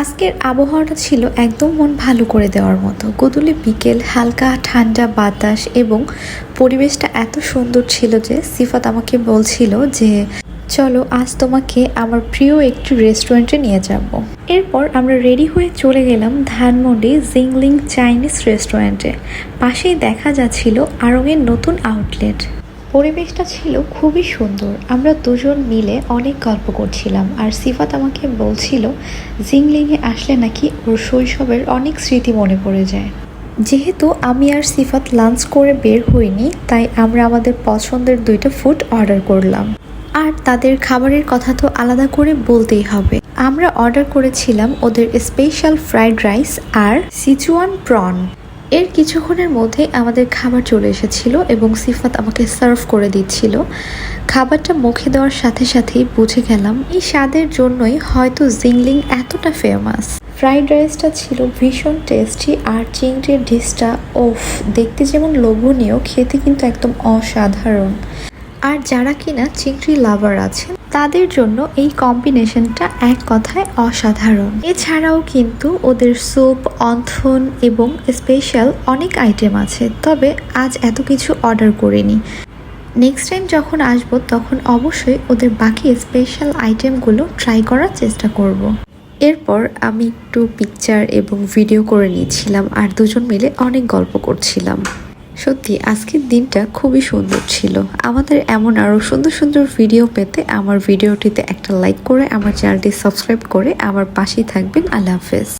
আজকের আবহাওয়াটা ছিল একদম মন ভালো করে দেওয়ার মতো। গোদুলি বিকেল, হালকা ঠান্ডা বাতাস এবং পরিবেশটা এত সুন্দর ছিল যে সিফাত আমাকে বলছিল যে, চলো, আজ তোমাকে আমার প্রিয় একটি রেস্টুরেন্টে নিয়ে যাব। এরপর আমরা রেডি হয়ে চলে গেলাম ধানমন্ডি জিংলিং চাইনিজ রেস্টুরেন্টে। পাশেই দেখা যাচ্ছিল আরঙের নতুন আউটলেট। পরিবেশটা ছিল খুবই সুন্দর। আমরা দুজন মিলে অনেক গল্প করছিলাম আর সিফাত আমাকে বলছিল, জিংলিংয়ে আসলে নাকি ওর শৈশবের অনেক স্মৃতি মনে পড়ে যায়। যেহেতু আমি আর সিফাত লাঞ্চ করে বের হইনি, তাই আমরা আমাদের পছন্দের দুইটা ফুড অর্ডার করলাম। আর তাদের খাবারের কথা তো আলাদা করে বলতেই হবে। আমরা অর্ডার করেছিলাম ওদের স্পেশাল ফ্রাইড রাইস আর সিচুয়ান প্রন। এর কিছুক্ষণের মধ্যে আমাদের খাবার চলে এসেছিল এবং সিফাত আমাকে সার্ভ করে দিচ্ছিল। খাবারটা মুখে দেওয়ার সাথে সাথেই বুঝে গেলাম, এই স্বাদের জন্যই হয়তো জিংলিং এতটা ফেমাস ফ্রাইড রাইসটা ছিল ভীষণ টেস্টি আর চিংড়ির ডিশটা ওফ দেখতে যেমন লোভনীয়, খেতে কিন্তু একদম অসাধারণ। আর যারা কিনা চিংড়ি লাভার আছেন, তাদের জন্য এই কম্বিনেশনটা এক কথায় অসাধারণ। এছাড়াও কিন্তু ওদের স্যুপ, অন্থন এবং স্পেশাল অনেক আইটেম আছে, তবে আজ এত কিছু অর্ডার করিনি। নেক্সট টাইম যখন আসব, তখন অবশ্যই ওদের বাকি স্পেশাল আইটেমগুলো ট্রাই করার চেষ্টা করব। এরপর আমি একটু পিকচার এবং ভিডিও করে নিয়েছিলাম আর দুজন মিলে অনেক গল্প করছিলাম। সত্যি, আজকের দিনটা খুবই সুন্দর ছিল। আমাদের এমন আরও সুন্দর সুন্দর ভিডিও পেতে আমার ভিডিওটিতে একটা লাইক করে, আমার চ্যানেলটি সাবস্ক্রাইব করে, আমার পাশেই থাকবেন। আল্লাহ হাফেজ।